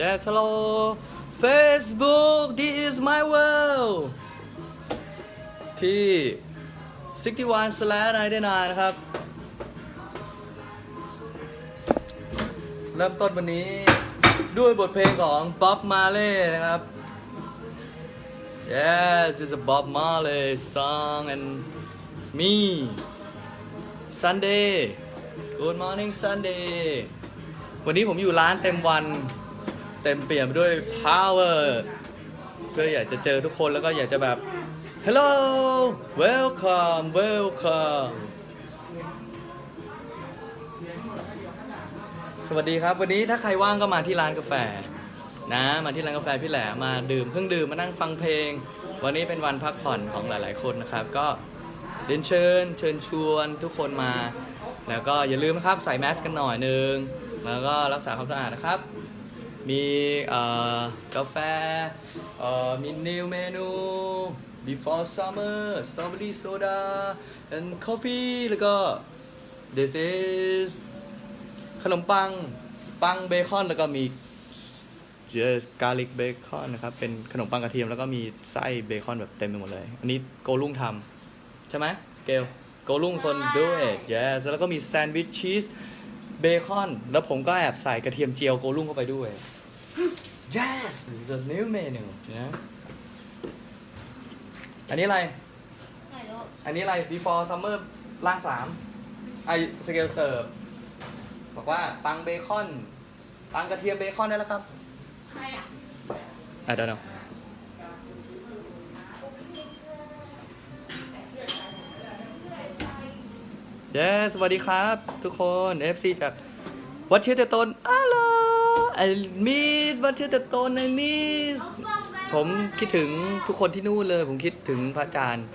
Yes hello Facebook this is my world ที่ 61 slash 99นะครับ เริ่มต้นวันนี้ด้วยบทเพลงของ Bob Marley นะครับ Yes it's a Bob Marley song and me Sunday Good morning Sunday วันนี้ผมอยู่ร้านเต็มวัน เต็มเปี่ยมด้วย power เพื่ออยากจะเจอทุกคนแล้วก็อยากจะแบบ Hello welcome welcome สวัสดีครับ วันนี้ถ้าใครว่างก็มาที่ร้านกาแฟนะมาที่ร้านกาแฟพี่แหลมมาดื่มเครื่องดื่มมานั่งฟังเพลง วันนี้เป็นวันพักผ่อนของหลาย ๆ คนนะครับ ก็เรียนเชิญเชิญชวนทุกคนมา แล้วก็อย่าลืมนะครับใส่แมสกันหน่อยนึง แล้วก็รักษาความสะอาดนะครับ มีกาแฟมีนิวเมนู before summer strawberry soda and coffee แล้วก็ this is ขนมปัง ปังเบคอน แล้วก็มีเจอกาลิกเบคอนนะครับ เป็นขนมปังกระเทียม แล้วก็มีไส้เบคอนแบบเต็มไปหมดเลย อันนี้โกลุงทำใช่ไหมสเกล โกลุงคนด้วย yes แล้วก็มีแซนด์วิชชีสเบคอน แล้วผมก็แอบใส่กระเทียมเจียวโกลุงเข้าไปด้วย yes it's a new menu นะอันนี้อะไร อันนี้อะไร before summer ล่างสามไอสเกลเสิร์ฟบอกว่าปังเบคอนปังกระเทียมเบคอนได้แล้วครับ ใครอะ I don't know เย้สวัสดีครับ ทุกคน FC จากวัดเชียร์เตตนอ้าลไอมีดวัดเชียร์เตตนไอมีสผมคิดถึงทุกคนที่นู่นเลย ผมคิดถึงพระอาจารย์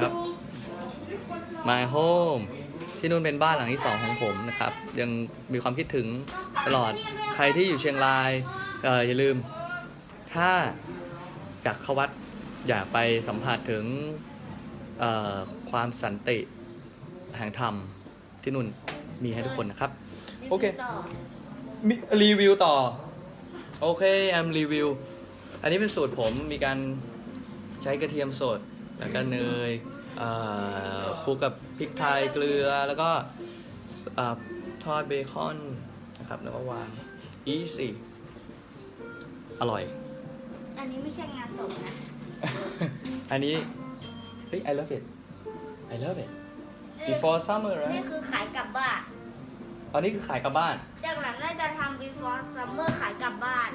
ครับ My home ที่นู่นเป็นบ้านหลังที่สองของผมนะครับ ยังมีความคิดถึงตลอดใครที่อยู่เชียงรายเอออย่าลืม ถ้าอยากเข้าวัดอยากไปสัมผัสถึง ความสันติแห่งธรรมที่นู่นมีให้ทุกคนนะครับ โอเค มีรีวิวต่อ โอเคแอมรีวิว อันนี้เป็นสูตรผมมีการใช้กระเทียมสด แล้วก็เนยเอ่อคลุกกับพริกไทยเกลือแล้วก็เอ่อทอดเบคอนนะครับแล้วก็วางอีสี่อร่อย อันนี้ไม่ใช่งานศพนะ อันนี้ เฮ้ย I love it I love it before summer นี่ right คือขายกลับบ้านอันนี้คือขายกลับบ้านจากหลังน่าจะทำ before summer ขายกลับบ้าน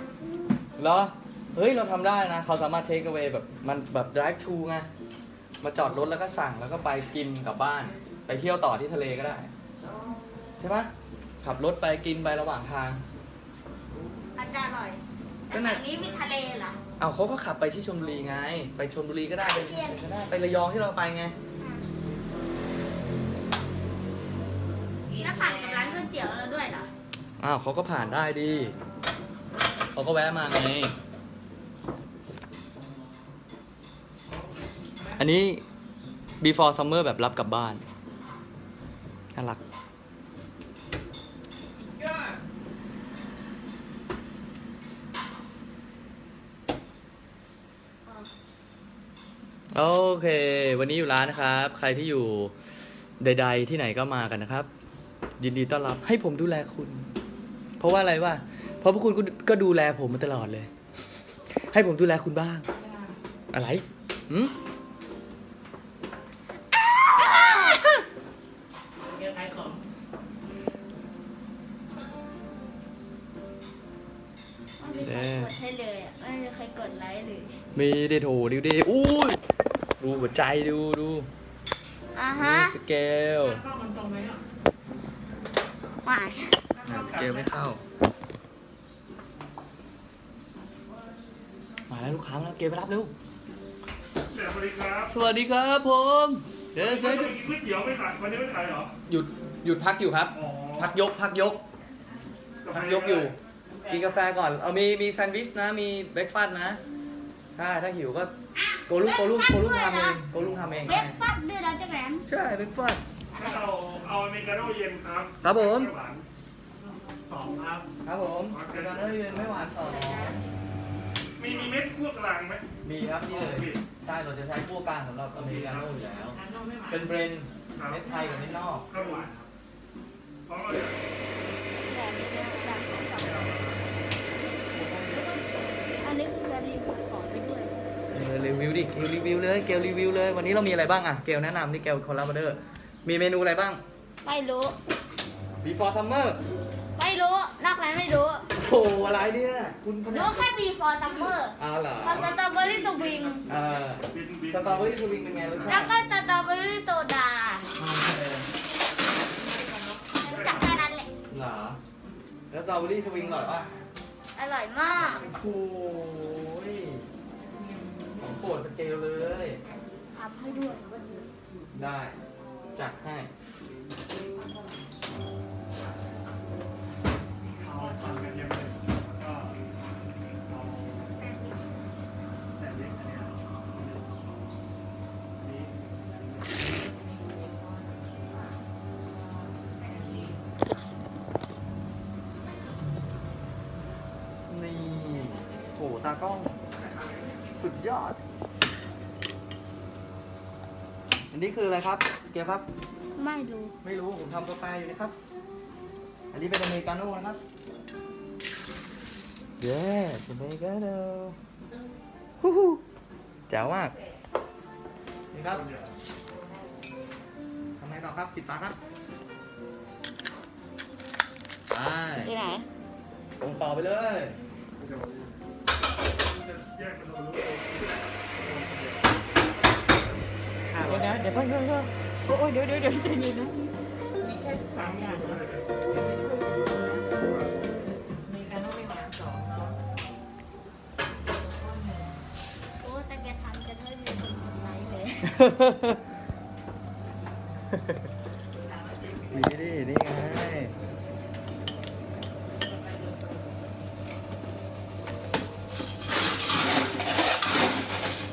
เหรอ เฮ้ย เราทำได้นะ เขาสามารถ take away แบบมันแบบ drive thru ไง มาจอดรถแล้วก็สั่งแล้วก็ไปกินกลับบ้าน ไปเที่ยวต่อที่ทะเลก็ได้ ใช่ปะขับรถไปกินไประหว่างทาง อาจจะอร่อย ก็แต่น่ะฝั่งนี้มีทะเลเหรอ เอาเขาก็ขับไปที่ชลบุรีไง ไปชลบุรีก็ได้ไปที่ไหนก็ได้ ไประยองที่เราไปไง แล้วผ่านกับร้านก๋วยเตี๋ยวเราด้วยเหรอ อ้าวเขาก็ผ่านได้ดิเขาก็แวะมาไง อันนี้ before summer แบบรับกลับบ้านน่ารัก โอเค วันนี้อยู่ร้านนะครับ ใครที่อยู่ใด ๆ ที่ไหนก็มากันนะครับ ยินดีต้อนรับให้ผมดูแลคุณ เพราะว่าอะไรวะเพราะพวกคุณก็ก็ดูแลผมมาตลอดเลย ให้ผมดูแลคุณบ้าง อะไรหืมไม่มีใครกดให้เลยอะไม่มีใครกดไลค์เลย มีดิโถดิวดิอุ้ย ดูหัวใจดูดูอ่าดูฮะสเกลหวานอะสเกลไม่เข้ามาแล้วลูกค้ามาแล้วเกลไปรับเร็วสวัสดีครับสวัสดีครับผมเดี๋ยวเฮ้เซ็ยตกินก๋วยเตี๋ยวไม่ขายวันนี้ไม่ขายเหรอหยุดหยุดพักอยู่ครับอ๋อพักยกพักยก พักยกอยู่กินกาแฟก่อน เอามีมีแซนด์วิชนะมีเบรกฟาสต์นะ ถ้าถ้าหิวก็ โกลุงโกลุงโกลุงทำเองโกลุงทำเองเว็บฟัดด้วยเราจะแหลมใช่เบรกฟาสต์อันถ้าเราเอาอเมริกาโน่เย็นครับครับผมไหวานสองครับ ครับผมอเมริกาโน่เย็นไม่หวานสองมีมีเม็ดคั่วกลางไหมมีครับนี่เลยใช่เราจะใช้พวกกลางสำหรับอเมริกาโน่อยู่แล้ว เป็นเบรนด์เม็ดไทยกับเม็ดนอกครับผมพร้อมเอาเลยแต่ไม่ได้ดังอันนี้คือการรีวิวของไปด้วย เออรีวิวดิเกลรีวิวเลยเกลรีวิวเลย วันนี้เรามีอะไรบ้างอะเกลแนะนำที่เกลคอลลาบเดอร์มีเมนูอะไรบ้าง ไม่รู้ before summer ไม่รู้นอกนั้นไม่รู้โอ้โหอะไรเนี่ยคุณพรู้แค่ before summer อ้าวเหรอกับสตรอเบอรี่สวิง เออบินบินสตรอเบอรี่สวิงเป็นไงรสแล้ชาวติก็สตรอเบอรี่โซดาเออรู้จักแค่นั้นแหละ เหรอแล้วสตรอเบอรี่สวิงอร่อยป่ะอร่อยมาก โอ้ย ให้ด้วยได้จัดให้เอาทำกันเย็นเลยแล้วก็เอาแซนด์วิชอันเนี้ยนี่นี่โอ้ตากล้อง สุดยอด อันนี้คืออะไรครับ เกียวครับ ไม่รู้ไม่รู้ผมทำกาแฟอยู่นะครับ อันนี้เป็นอเมริกาโน่นะครับเย้อเมริกาโน่ฮู้ฮู้แจ๋วมาก นี่ครับทำไงต่อครับปิดฝาครับไปที่ไหนส่งต่อไปเลยเดี๋ยวจะแยกเป็นโลลูก เดี๋ยวนะเดี๋ยวเพิ่งเพิ่งเพิ่งโอ้ยเดี๋ยวเดี๋ยวเดี๋ยวใจเย็นนะมีแค่สามอย่างนะมีการต้องไม่หวานสองเนาะโอ้แต่แกทำจะไม่มีคนกดไลค์เลย นี่ดินี่ไง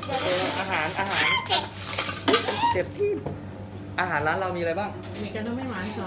เอออาหารอาหาร เจ็บที่อาหารร้านเรามีอะไรบ้าง มีกรต้องไม่หวานสอง